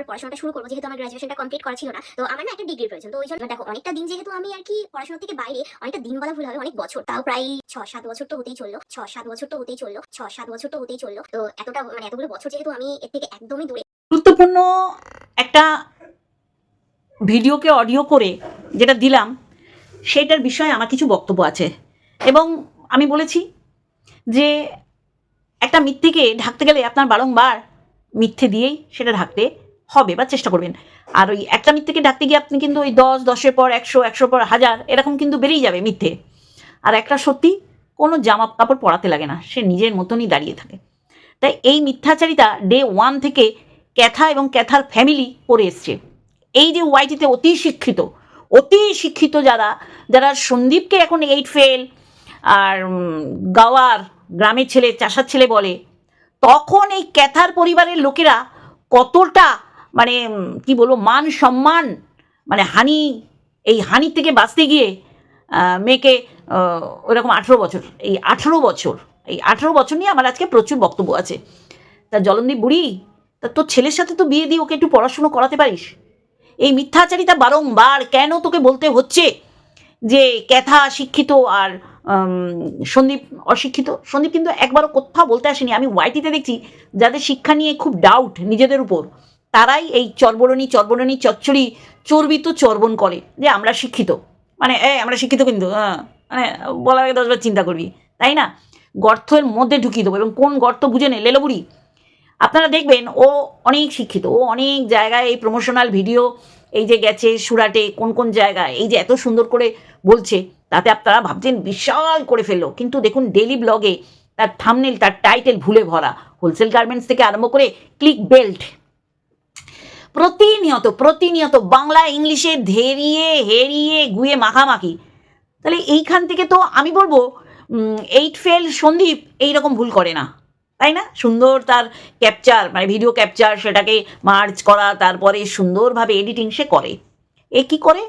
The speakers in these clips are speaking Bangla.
আমার পড়াশোনাটা শুরু করব, যেহেতু আমার গ্রাজুয়েশনটা কমপ্লিট করা ছিল না। তো আমার না একটা ডিগ্রি প্রয়োজন তো ওই জন্য দেখো, অনেকটা দিন যেহেতু আমি আর কি পড়াশোনা থেকে বাইরে, অনেকটা দিন বলা ভুল হবে, অনেক বছর। তাও প্রায় ছ সাত বছর তো হতেই চলল ছ সাত বছর তো হতেই চলল ছ সাত বছর তো হতেই চলল। তো এতটা মানে এতগুলো বছর যেহেতু আমি এর থেকে একদমই দূরে গুরুত্বপূর্ণ একটা ভিডিওকে অডিও করে যেটা দিলাম, সেটার বিষয়ে আমার কিছু বক্তব্য আছে। এবং আমি বলেছি যে একটা মিথ্যেকে ঢাকতে গেলে আপনার বারংবার মিথ্যে দিয়েই সেটা ঢাকতে হবে বা চেষ্টা করবেন। আর ওই একটা মিথ্যেকে ডাকতে গিয়ে আপনি কিন্তু ওই দশ, দশের পর, একশো, একশোর পর, হাজার এরকম কিন্তু বেরিয়ে যাবে মিথ্যে। আর একটা সত্যি, কোনো জামা কাপড় পরাতে লাগে না, সে নিজের মতনই দাঁড়িয়ে থাকে। তাই এই মিথ্যাচারিতা ডে ওয়ান থেকে ক্যাথা এবং ক্যাথার ফ্যামিলি করে এসছে। এই যে ওয়াইটিতে অতি শিক্ষিত অতি শিক্ষিত যারা যারা সন্দীপকে এখন এইট ফেল আর গাওয়ার গ্রামের ছেলে, চাষার ছেলে বলে, তখন এই ক্যাথার পরিবারের লোকেরা কতটা মানে কি বলব, মান সম্মান মানে হানি, এই হানি থেকে বাঁচতে গিয়ে মেয়েকে ওরকম আঠেরো বছর, এই আঠেরো বছর, এই আঠেরো বছর নিয়ে আমার আজকে প্রচুর বক্তব্য আছে। তা জলন্দীপ বুড়ি, তা তোর ছেলের সাথে তো বিয়ে দিয়ে ওকে একটু পড়াশুনো করাতে পারিস? এই মিথ্যাচারিতা বারংবার কেন তোকে বলতে হচ্ছে যে ক্যাথা শিক্ষিত আর সন্দীপ অশিক্ষিত? সন্দীপ কিন্তু একবারও কোথাও বলতে আসেনি। আমি ওয়াইটিতে দেখছি, যাদের শিক্ষা নিয়ে খুব ডাউট নিজেদের উপর। তারাই এই চর্বরণী চর্বরণী, চচ্চড়ি, চর্বিত চর্বণ করে, যে আমরা শিক্ষিত। মানে এ আমরা শিক্ষিত কিন্তু হ্যাঁ মানে বলার আগে দশবার চিন্তা করবি, তাই না? গর্তের মধ্যে ঢুকিয়ে দেবো, এবং কোন গর্ত বুঝে নে, লেলোবুড়ি। আপনারা দেখবেন, ও অনেক শিক্ষিত, ও অনেক জায়গায় এই প্রমোশনাল ভিডিও এই যে গেছে সুরাটে, কোন কোন জায়গায়, এই যে এত সুন্দর করে বলছে, তাতে আপনারা ভাবছেন বিশাল করে ফেলল। কিন্তু দেখুন ডেলি ব্লগে তার থামনেল তার টাইটেল ভুলে ভরা। হোলসেল গার্মেন্টস থেকে আরম্ভ করে ক্লিক বেল্ট প্রতিনিয়ত প্রতিনিয়ত বাংলা ইংলিশে ধেরিয়ে, হেরিয়ে, গুয়ে মাখামাখি। তাহলে এইখান থেকে তো আমি বলব এইট ফেল সন্দীপ এইরকম ভুল করে না। তাই না? সুন্দর তার ক্যাপচার মানে ভিডিও ক্যাপচার সেটাকে মার্চ করা, তারপরে সুন্দরভাবে এডিটিং সে করে। এ কি করে?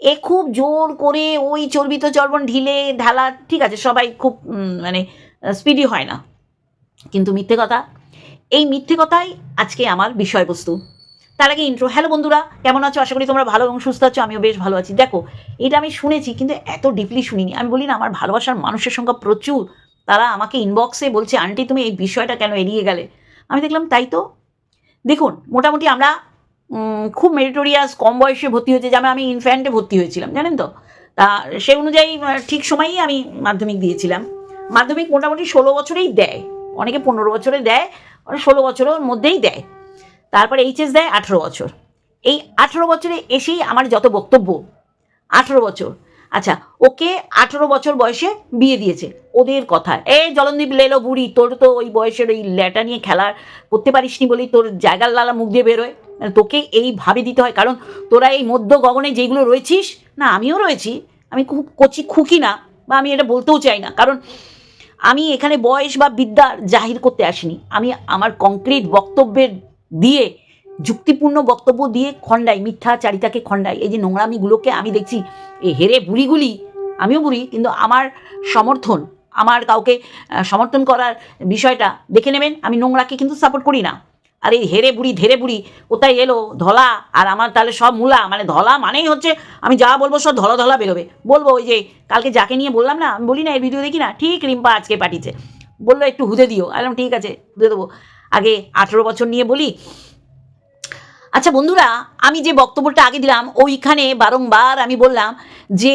এ খুব জোর করে ওই চর্বিত চর্বণ ঢিলে ঢালা, ঠিক আছে, সবাই খুব মানে স্পিডি হয় না। কিন্তু মিথ্যে কথা, এই মিথ্যে কথাই আজকে আমার বিষয়বস্তু। তার আগে ইন্ট্রো হ্যালো বন্ধুরা, কেমন আছো? আশা করি তোমরা ভালো এবং সুস্থ আছো, আমিও বেশ ভালো আছি। দেখো, এটা আমি শুনেছি, কিন্তু এত ডিপলি শুনিনি। আমি বলি না, আমার ভালোবাসার মানুষের সংখ্যা প্রচুর। তারা আমাকে ইনবক্সে বলছে, আন্টি, তুমি এই বিষয়টা কেন এড়িয়ে গেলে? আমি দেখলাম, তাই তো? দেখুন, মোটামুটি আমরা খুব মেরিটোরিয়াস কম বয়সে ভর্তি হয়েছে, যেমন আমি ইনফ্যান্টে ভর্তি হয়েছিলাম, জানেন তো? তা সেই অনুযায়ী ঠিক সময়েই আমি মাধ্যমিক দিয়েছিলাম। মাধ্যমিক মোটামুটি ষোলো বছরেই দেয়। অনেকে পনেরো বছরে দেয় ষোলো বছরের মধ্যেই দেয়। তারপরে এইচএস দেয় আঠেরো বছর। এই আঠেরো বছরে এসেই আমার যত বক্তব্য, আঠেরো বছর। আচ্ছা ওকে আঠেরো বছর বয়সে বিয়ে দিয়েছে। ওদের কথা, এ জলন্দীপ লেলো বুড়ি, তোর তো ওই বয়সের ওই ল্যাটা নিয়ে খেলা করতে পারিসনি বলেই তোর জায়গার লালা মুখ দিয়ে বেরোয়। মানে তোকে এইভাবে দিতে হয়, কারণ তোরা এই মধ্য গগনে যেগুলো রয়েছিস, না, আমিও রয়েছি, আমি খুব কচি খুকি না, বা আমি এটা বলতেও চাই না, কারণ আমি এখানে বয়স বা বিদ্যা জাহির করতে আসিনি। আমি আমার কংক্রিট বক্তব্যের দিয়ে, যুক্তিপূর্ণ বক্তব্য দিয়ে খণ্ডাই মিথ্যাচারিতাকে খণ্ডাই এই যে নোংরামিগুলোকে আমি দেখছি, এই হেরে বুড়িগুলি আমিও বুড়ি কিন্তু আমার সমর্থন, আমার কাউকে সমর্থন করার বিষয়টা দেখে নেবেন, আমি নোংরাকে কিন্তু সাপোর্ট করি না। আর এই হেরে বুড়ি ধেরে বুড়ি কোথায় এলো? ধলা, আর আমার তাহলে সব মূলা মানে ধলা মানেই হচ্ছে, আমি যা বলব সব ধলা ধলা বেরোবে। বলব ওই যে, কালকে যাকে নিয়ে বললাম না, আমি বলি না, এই ভিডিও দেখি না, ঠিক রিম্পা আজকে পাঠিয়েছে। বলল, একটু হুদে দিও। আলাম ঠিক আছে, হুদে দেবো। আগে আঠেরো বছর নিয়ে বলি। আচ্ছা বন্ধুরা, আমি যে বক্তব্যটা আগে দিলাম, ওইখানে বারংবার আমি বললাম যে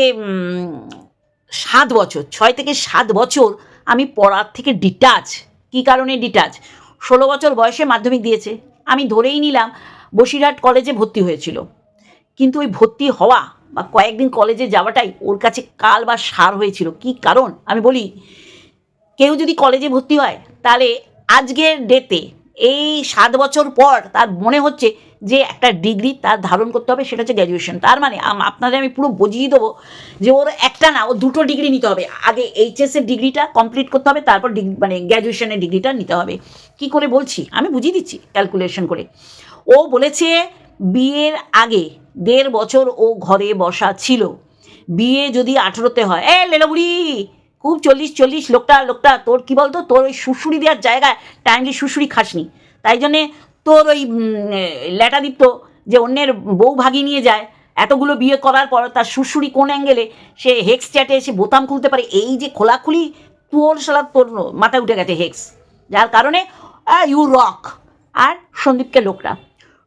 সাত বছর, ছয় থেকে সাত বছর আমি পড়ার থেকে ডিটাচ কী কারণে ডিটাচ ষোলো বছর বয়সে মাধ্যমিক দিয়েছে। আমি ধরেই নিলাম, বসিরহাট কলেজে ভর্তি হয়েছিল। কিন্তু ওই ভর্তি হওয়া বা কয়েকদিন কলেজে যাওয়াটাই ওর কাছে কাল বা সার হয়েছিল। কি কারণ? আমি বলি, কেউ যদি কলেজে ভর্তি হয়, তাহলে আজকের ডেতে এই সাত বছর পর তার মনে হচ্ছে যে একটা ডিগ্রি তার ধারণ করতে হবে, সেটা হচ্ছে গ্র্যাজুয়েশন তার মানে আপনাদের আমি পুরো বুঝিয়ে দেবো যে ওর একটা না ও দুটো ডিগ্রি নিতে হবে। আগে এইচএস এর ডিগ্রিটা কমপ্লিট করতে হবে, তারপর ডিগ্রি মানে গ্র্যাজুয়েশনের ডিগ্রিটা নিতে হবে। কি করে বলছি? আমি বুঝিয়ে দিচ্ছি ক্যালকুলেশন করে। ও বলেছে বিয়ের আগে দেড় বছর ও ঘরে বসা ছিল। বিয়ে যদি আঠেরোতে হয় এ লেলোবুড়ি! খুব চল্লিশ চল্লিশ, লোকটা লোকটা, তোর কি বলতো? তোর ওই শুশুড়ি দেওয়ার জায়গায় টাইমলি শুশুড়ি খাসনি। তাই জন্যে তোর ওই ল্যাটাদীপ্ত যে অন্যের বউ ভাগিয়ে নিয়ে যায়, এতগুলো বিয়ে করার পর তার শ্বশুরি কোন অ্যাঙ্গেলে সে হেক্স চ্যাটে এসে বোতাম খুলতে পারে? এই যে খোলাখুলি তোর সালা তোর মাথায় উঠে গেছে হেক্স। যার কারণে ইউ রক আর সন্দীপকে লোকরা।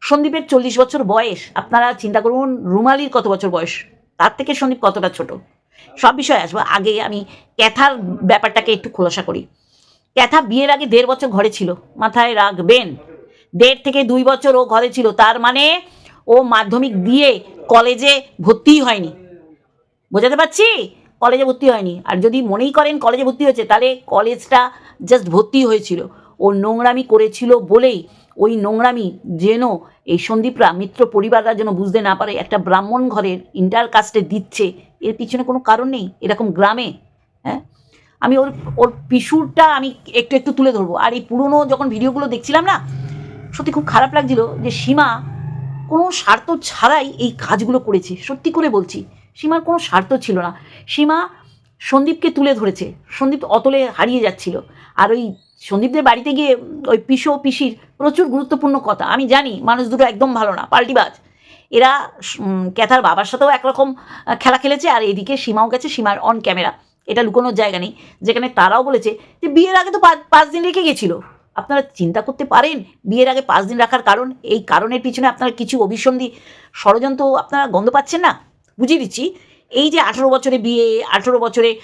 সন্দীপের চল্লিশ বছর বয়স। আপনারা চিন্তা করুন, রুমালির কত বছর বয়স? তার থেকে সন্দীপ কতটা ছোট? সব বিষয়ে আসব। আগে আমি ক্যাথার ব্যাপারটাকে একটু খোলাসা করি। ক্যাথা বিয়ের আগে দেড় বছর ঘরে ছিল, মাথায় রাখবেন। দেড় থেকে দুই বছর ও ঘরে ছিল, তার মানে ও মাধ্যমিক দিয়ে কলেজে ভর্তিই হয়নি। বোঝাতে পারছি? কলেজে ভর্তি হয়নি। আর যদি মনেই করেন কলেজে ভর্তি হয়েছে, তাহলে কলেজটা জাস্ট ভর্তি হয়েছিল। ও নোংরামি করেছিল বলেই ওই নোংরামি যেন এই সন্দীপরা মিত্র পরিবাররা যেন বুঝতে না পারে, একটা ব্রাহ্মণ ঘরের ইন্টার কাস্টে দিচ্ছে এর পিছনে কোনো কারণ নেই, এরকম গ্রামে হ্যাঁ? আমি ওর ওর পিসুরটা আমি একটু একটু তুলে ধরবো। আর এই পুরনো যখন ভিডিওগুলো দেখছিলাম না, সত্যি খুব খারাপ লাগছিল যে সীমা কোনো স্বার্থ ছাড়াই এই কাজগুলো করেছে। সত্যি করে বলছি, সীমার কোনো স্বার্থ ছিল না। সীমা সন্দীপকে তুলে ধরেছে, সন্দীপ অতলে হারিয়ে যাচ্ছিল। আর ওই সন্দীপদের বাড়িতে গিয়ে ওই পিসো, পিসির প্রচুর গুরুত্বপূর্ণ কথা। আমি জানি মানুষ দুটো একদম ভালো না, পাল্টিবাজ। এরা ক্যাথার বাবার সাথেও একরকম খেলা খেলেছে আর এদিকে সীমাও গেছে, সীমার অন ক্যামেরা এটা লুকোনোর জায়গা নেই। যেখানে তারাও বলেছে যে, বিয়ের আগে তো পাঁচ- দিন রেখে গেছিল। আপনারা চিন্তা করতে পারেন, বিয়ের আগে পাঁচ দিন রাখার কারণ। এই কারণের পিছনে আপনারা কিছু অভিসন্ধি, ষড়যন্ত্র আপনারা গন্ধ পাচ্ছেন না? বুঝিয়ে দিচ্ছি। এই যে আঠেরো বছরে বিয়ে, আঠেরো বছরে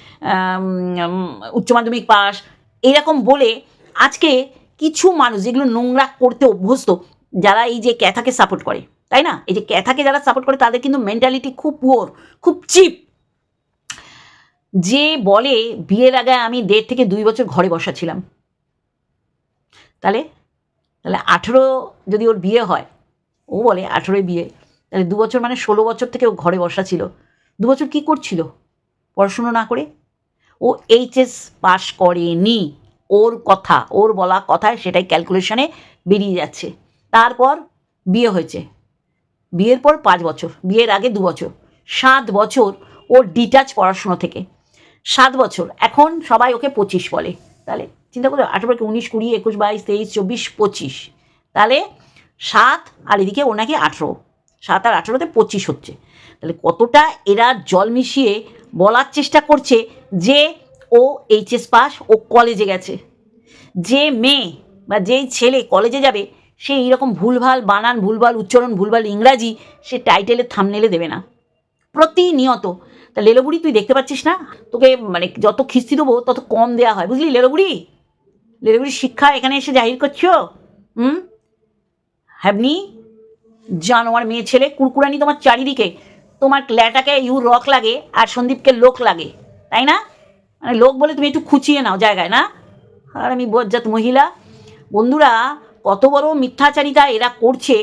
উচ্চ মাধ্যমিক পাস এরকম বলে আজকে কিছু মানুষ, যেগুলো নোংরা করতে অভ্যস্ত, যারা এই যে ক্যাথাকে সাপোর্ট করে। তাই না? এই যে ক্যাথাকে যারা সাপোর্ট করে, তাদের কিন্তু মেন্টালিটি খুব পুয়োর খুব চিপ যে বলে, বিয়ের আগে আমি দেড় থেকে দুই বছর ঘরে বসা ছিলাম। তাহলে তাহলে আঠেরো যদি ওর বিয়ে হয়, ও বলে আঠেরোই বিয়ে, তাহলে দু বছর মানে ষোলো বছর থেকে ও ঘরে বসা ছিল। দু বছর কী করছিল? পড়াশুনো না করে? ও এইচএস পাশ করেনি। ওর কথা, ওর বলা কথায় সেটাই ক্যালকুলেশনে বেরিয়ে যাচ্ছে। তারপর বিয়ে হয়েছে। বিয়ের পর পাঁচ বছর, বিয়ের আগে দু বছর, সাত বছর ওর ডিটাচ পড়াশুনো থেকে। সাত বছর, এখন সবাই ওকে পঁচিশ বলে। তাহলে চিন্তা করো আঠেরোকে উনিশ, কুড়ি, একুশ, বাইশ, তেইশ, চব্বিশ, পঁচিশ। তাহলে সাত আর এদিকে ওনাকে আঠেরো। সাত আর আঠেরোতে পঁচিশ হচ্ছে। তাহলে কতটা এরা জল মিশিয়ে বলার চেষ্টা করছে যে ও এইচএস পাস ও কলেজে গেছে। যে মেয়ে বা যেই ছেলে কলেজে যাবে সে এইরকম ভুলভাল বানান, ভুলভাল উচ্চারণ, ভুলভাল ইংরাজি সে টাইটেলে থামনেলে দেবে না। প্রতিনিয়ত। তা লেলোবুড়ি, তুই দেখতে পাচ্ছিস না? তোকে মানে যত খিস্তি দেবো, তত কম দেওয়া হয়। বুঝলি লেলোবুড়ি? লেলোবুড়ির শিক্ষা এখানে এসে জাহির করছ? হুম? হ্যাবনি জানোয়ার মেয়ে ছেলে, কুরকুরানি তোমার চারিদিকে। তোমার ল্যাটাকে ইউ রক লাগে আর সন্দীপকে লোক লাগে, তাই না? মানে লোক বলে তুমি একটু খুঁচিয়ে নাও জায়গায়, না? আর আমি বজ্জাত মহিলা। বন্ধুরা কত বড় মিথ্যাচারিতা এরা করছে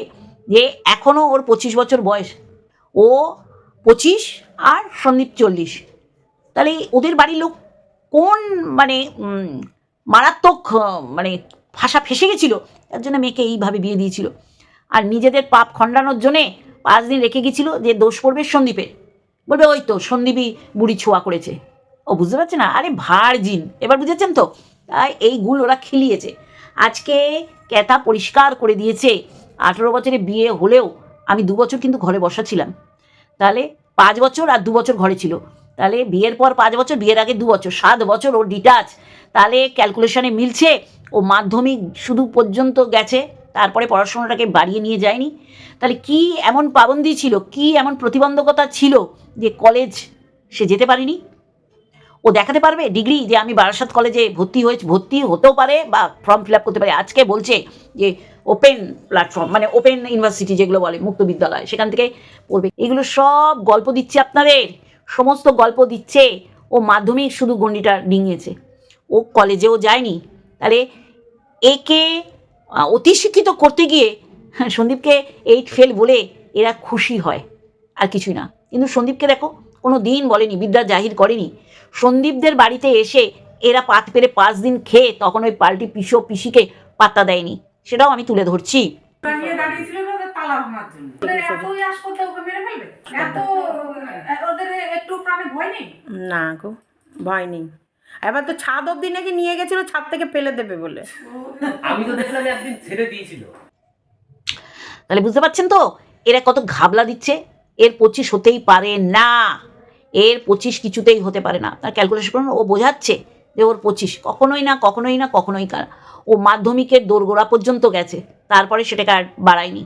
যে এখনও ওর পঁচিশ বছর বয়স। ও পঁচিশ আর সন্দীপ চল্লিশ। তাহলে ওদের বাড়ির লোক কোন মানে মারাত্মক মানে ভাষা ফেসে গেছিল, তার জন্য মেয়েকে এইভাবে বিয়ে দিয়েছিল। আর নিজেদের পাপ খণ্ডানোর জন্যে পাঁচ দিন রেখে গেছিল যে দোষ পড়বে সন্দীপের। বলবে, ওই তো সন্দীপই বুড়ি ছোঁয়া করেছে। ও বুঝতে পারছে না? আরে ভার্জিন। এবার বুঝেছেন তো? তাই এই গুল ওরা খিলিয়েছে। আজকে ক্যাথা পরিষ্কার করে দিয়েছে। আঠেরো বছরে বিয়ে হলেও আমি দু বছর কিন্তু ঘরে বসা ছিলাম। তাহলে পাঁচ বছর আর দু বছর ঘরে ছিল। তাহলে বিয়ের পর পাঁচ বছর, বিয়ের আগে দু বছর, সাত বছর ও ডিটাচ তাহলে ক্যালকুলেশনে মিলছে, ও মাধ্যমিক শুধু পর্যন্ত গেছে, তারপরে পড়াশোনাটাকে বাড়িয়ে নিয়ে যায়নি। তাহলে কি এমন পাবন্দি ছিল, কি এমন প্রতিবন্ধকতা ছিল যে কলেজ সে যেতে পারেনি? ও দেখাতে পারবে ডিগ্রি যে আমি বারাসাত কলেজে ভর্তি হয়েছে, ভর্তি হতেও পারে বা ফর্ম ফিল আপ করতে পারে। আজকে বলছে যে ওপেন প্ল্যাটফর্ম মানে ওপেন ইউনিভার্সিটি যেগুলো বলে, মুক্ত বিদ্যালয়, সেখান থেকে পড়বে। এগুলো সব গল্প দিচ্ছে আপনাদের, সমস্ত গল্প দিচ্ছে। ও মাধ্যমিক শুধু গণ্ডিটা ডিঙিয়েছে। ও কলেজেও যায়নি। তাহলে একে অতি শিক্ষিত করতে গিয়ে সন্দীপকে এইট ফেল বলে এরা খুশি হয়। আর কিছুই না। কিন্তু সন্দীপকে দেখো কোনো দিন বলেনি বিদ্যা জাহির করেনি। সন্দীপদের বাড়িতে এসে এরা পাত পেরে পাঁচ দিন খেয়ে তখন ওই পাল্টি পিসো পিসিকে পাত্তা দেয়নি। সেটাও আমি তুলে ধরছি। না গো ভয় নেই। এবার তো ছাদ অবধি নাকি নিয়ে গেছিল ছাদ থেকে ফেলে দেবে বলে। আমি তো দেখলাম একদিন ছেড়ে দিয়েছিল। তাহলে বুঝতে পারছেন তো এরা কত ঘাবলা দিচ্ছে? এর পঁচিশ হতেই পারে না। এর পঁচিশ কিছুতেই হতে পারে না। তার ক্যালকুলেশন করুন, ও বোঝাচ্ছে যে ওর পঁচিশ। কখনোই না কখনোই না, কখনোই কার। ও মাধ্যমিকের দোরগোড়া পর্যন্ত গেছে, তারপরে সেটাকে আর বাড়ায়নি।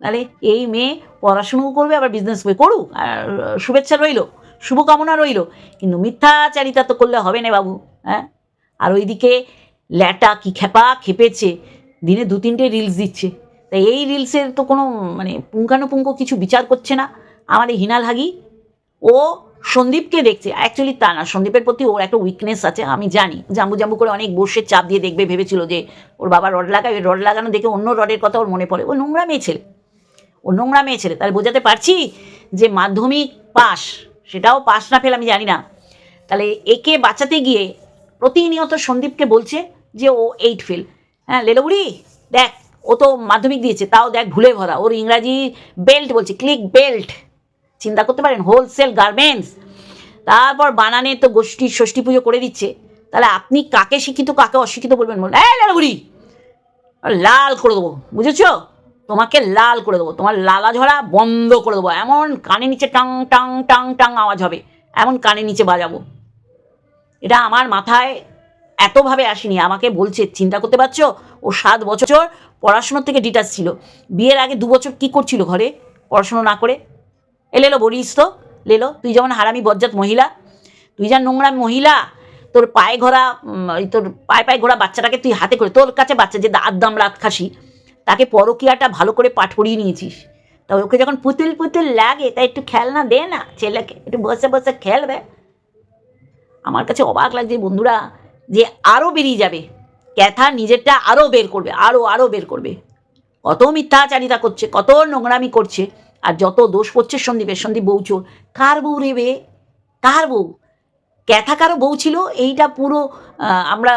তাহলে এই মেয়ে পড়াশুনো করবে, আবার বিজনেস করুক, আর শুভেচ্ছা রইল, শুভকামনা রইল। কিন্তু মিথ্যাচারিতা তো করলে হবে না বাবু হ্যাঁ? আর ওইদিকে ল্যাটা কি খেপা খেপেছে, দিনে দু তিনটে রিলস দিচ্ছে। তাই এই রিলসের তো কোনো মানে পুঙ্খানুপুঙ্খ কিছু বিচার করছে না। আমার এই হিনাল হাগি ও সন্দীপকে দেখছে। অ্যাকচুয়ালি তা না, সন্দীপের প্রতি ওর একটা উইকনেস আছে, আমি জানি। জাম্বু জাম্বু করে অনেক বসে চাপ দিয়ে দেখবে, ভেবেছিল যে ওর বাবা রড লাগায়, ওই রড লাগানো দেখে অন্য রডের কথা ওর মনে পড়ে। ও নোংরা মেয়ে ছেলে। ও নোংরা মেয়ে ছেলে। তাহলে বোঝাতে পারছি যে মাধ্যমিক পাস সেটাও পাস না ফেল আমি জানি না। তাহলে একে বাঁচাতে গিয়ে প্রতিনিয়ত সন্দীপকে বলছে যে ও এইট ফেল হ্যাঁ লেলোবুড়ি, দেখ, ও তো মাধ্যমিক দিয়েছে, তাও দেখ ভুলে ভরা। ওর ইংরাজি বেল্ট বলছে ক্লিক বেল্ট চিন্তা করতে পারেন হোলসেল গার্মেন্টস তারপর বানানে তো গোষ্ঠী, ষষ্ঠী পুজো করে দিচ্ছে। তাহলে আপনি কাকে শিক্ষিত, কাকে অশিক্ষিত বলবেন বলুন? এই লেলোবুড়ি লাল করে দেবো, বুঝেছ? তোমাকে লাল করে দেবো, তোমার লালা ঝরা বন্ধ করে দেবো। এমন কানে নিচে টাং টাং টাং টাং আওয়াজ হবে, এমন কানে নিচে বাজাবো। এটা আমার মাথায় এতভাবে আসেনি, আমাকে বলছে, চিন্তা করতে পারছ? ও সাত বছর পড়াশুনোর থেকে ডিটাচ ছিল। বিয়ের আগে দু বছর কী করছিল ঘরে? পড়াশুনো না করে? এ লেলো বলিস তো, লেলো, তুই যেমন হারামি বজ্জাত মহিলা, তুই যা নোংরা মহিলা, তোর পায়ে ঘোরা তোর পায়ে পায়ে ঘোরা বাচ্চাটাকে তুই হাতে করে, তোর কাছে বাচ্চা যে দাঁত দাম রাত খাসি তাকে পরকিয়াটা ভালো করে পাঠ পড়িয়ে নিয়েছিস। তা ওকে যখন পুতুল পুতুল লাগে তাই একটু খেলনা দে না ছেলেকে, একটু বসে বসে খেলবে আমার কাছে অবাক লাগছে বন্ধুরা, যে আরও বেরিয়ে যাবে, ক্যাথা নিজেরটা আরও বের করবে আরও আরও বের করবে। কত মিথ্যাচারিতা করছে, কত নোংরামি করছে। আর যত দোষ পড়ছে সন্দীপের, সন্দীপ বউ চোর। কার বউ রেবে কার বউ? ক্যাথা কারও বউ ছিল, এইটা পুরো আমরা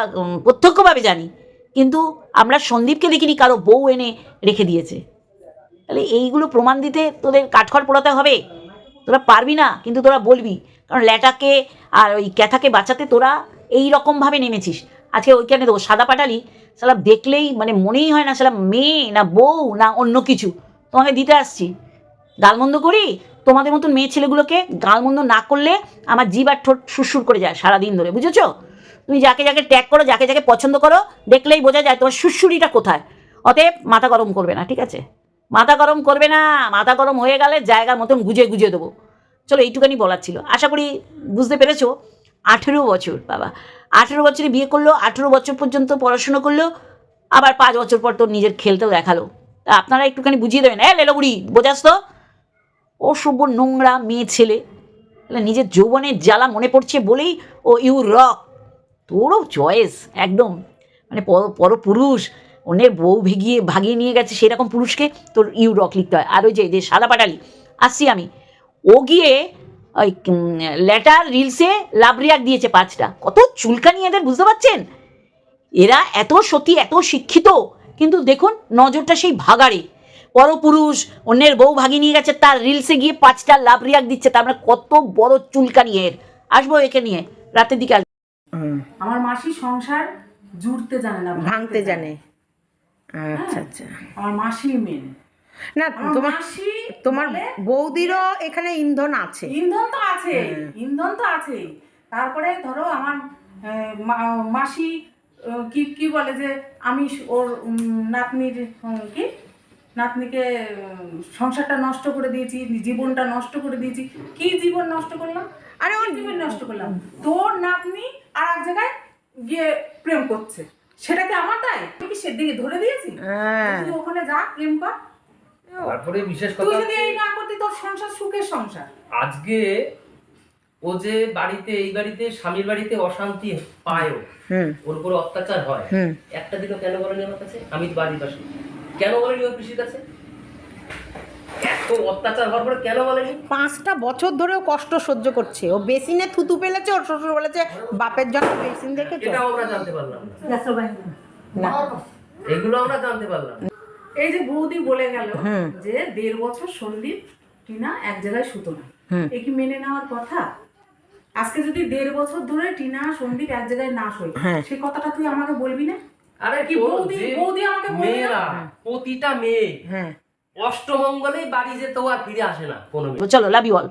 প্রত্যক্ষভাবে জানি। কিন্তু আমরা সন্দীপকে দেখিনি, কারও বউ এনে রেখে দিয়েছে। তাহলে এইগুলো প্রমাণ দিতে তোদের কাঠখড় পোড়াতে হবে। তোরা পারবি না, কিন্তু তোরা বলবি। কারণ ল্যাটাকে আর ওই ক্যাথাকে বাঁচাতে তোরা এই রকমভাবে নেমেছিস। আজকে ওইখানে দেবো সাদা পাটালি সালা দেখলেই মানে মনেই হয় না সালা মেয়ে না বউ না অন্য কিছু। তোমাকে দিতে আসছি। গালমন্দ করি, তোমাদের মতন মেয়ে ছেলেগুলোকে গালমন্দ না করলে আমার জীব আর ঠোঁট সুরসুর করে যায় সারাদিন ধরে, বুঝেছ? তুমি যাকে যাকে ট্যাগ করো, যাকে যাকে পছন্দ করো, দেখলেই বোঝা যায় তোমার সুরসুরিটা কোথায়। অতএব মাথা গরম করবে না, ঠিক আছে? মাথা গরম করবে না, মাথা গরম হয়ে গেলে জায়গা মতন গুজে গুজে দেবো। চলো এইটুখানি বলার ছিল। আশা করি বুঝতে পেরেছ? আঠেরো বছর, বাবা। আঠেরো বছরে বিয়ে করল, আঠেরো বছর পর্যন্ত পড়াশুনো করল, আবার পাঁচ বছর পর তোর নিজের খেলতেও দেখাল। তা আপনারা একটুখানি বুঝিয়ে দেবেন। হ্যাঁ লেলো বুড়ি বোঝাস তো? সভ্য নোংরা মেয়ে ছেলে। নিজের যৌবনের জ্বালা মনে পড়ছে বলেই, ও, ইউ রক। তোরও চয়েস, একদম। মানে পর পরপুরুষ। অন্যের বউ ভেগিয়ে, ভাগিয়ে নিয়ে গেছে সেরকম পুরুষকে, তোর ইউ রক লিখতে হয়। আর ওই যে সাদা পাটালি। আসছি আমি। ও গিয়ে, ওই লেটার, রিলসে লাভ রিয়াক্ট দিয়েছে পাঁচটা। কত চুলকানি এদের, বুঝতে পারছেন? এরা এত সতী, এত শিক্ষিত। কিন্তু দেখুন, নজরটা সেই ভাগাড়ে। পরপুরুষ অন্যের বউ ভাগিয়ে নিয়ে গেছে তার রিলসে গিয়ে পাঁচটা লাভ রিয়াক দিচ্ছে তার মানে কত বড় চুলকানি এর। আসব একে নিয়ে রাতের দিকে আসব। আমার মাসি সংসার জুড়তে জানে না ভাঙতে জানে। আচ্ছা আচ্ছা। আমার মাসি মেন না তোমার মাসি তোমার বৌদিরও এখানে ইন্ধন আছে। ইন্ধন তো আছে হ্যাঁ। ইন্ধন তো আছে তারপরে ধরো আমার আহ, মাসি কি কি বলে যে আমি ওর নাতনির কি? নাতনিকে সংসারটা নষ্ট করে দিয়েছি জীবনটা নষ্ট করে দিয়েছি। কি জীবন নষ্ট করলাম? আরে ওর জীবন নষ্ট করলাম? তোর নাতনি আর এক জায়গায় গিয়ে প্রেম করছে। সেটা কি আমার তাই আমি কি সেদিকে ধরে দিয়েছি? হ্যাঁ। তুই ওখানে যা প্রেম কর। তারপরে বিশেষ কথা তুই যদি এই না করতি তোর সংসার সুখের সংসার। আজকে ও যে বাড়িতে এই বাড়িতে স্বামীর বাড়িতে অশান্তি পায়ও ওর উপর অত্যাচার হয় একটা দিনও কেন বলেনি আমার কাছে? আমি তো বাড়ির পাশে কেন বলেনি ওর পিসির কাছে? এত অত্যাচার হওয়ার পরে কেন বলেনি? পাঁচটা বছর ধরেও কষ্ট সহ্য করছে। ও বেসিনে থুতু ফেলেছে ওর শ্বশুর বলেছে বাপের জন্য বেসিন দেখেছ? এটাও আমরা জানতে পারলাম না। এগুলো আমরা জানতে পারলাম এই যে বৌদি বলে গেল হুম। যে দেড় বছর সন্দীপ টিনা এক জায়গায় শুতো না। এ কি মেনে নেওয়ার কথা? আজকে যদি দেড় বছর ধরে টিনা সন্দীপ এক জায়গায় না শোয় হ্যাঁ। সেই কথাটা তুই আমাকে বলবি না? আরে কি বৌদি বৌদি আমাকে মেয়েরা প্রতিটা মেয়ে হ্যাঁ। অষ্টমঙ্গলেই বাড়ি যেতে আর ফিরে আসে না কোনো চলো লাভ ইউ অল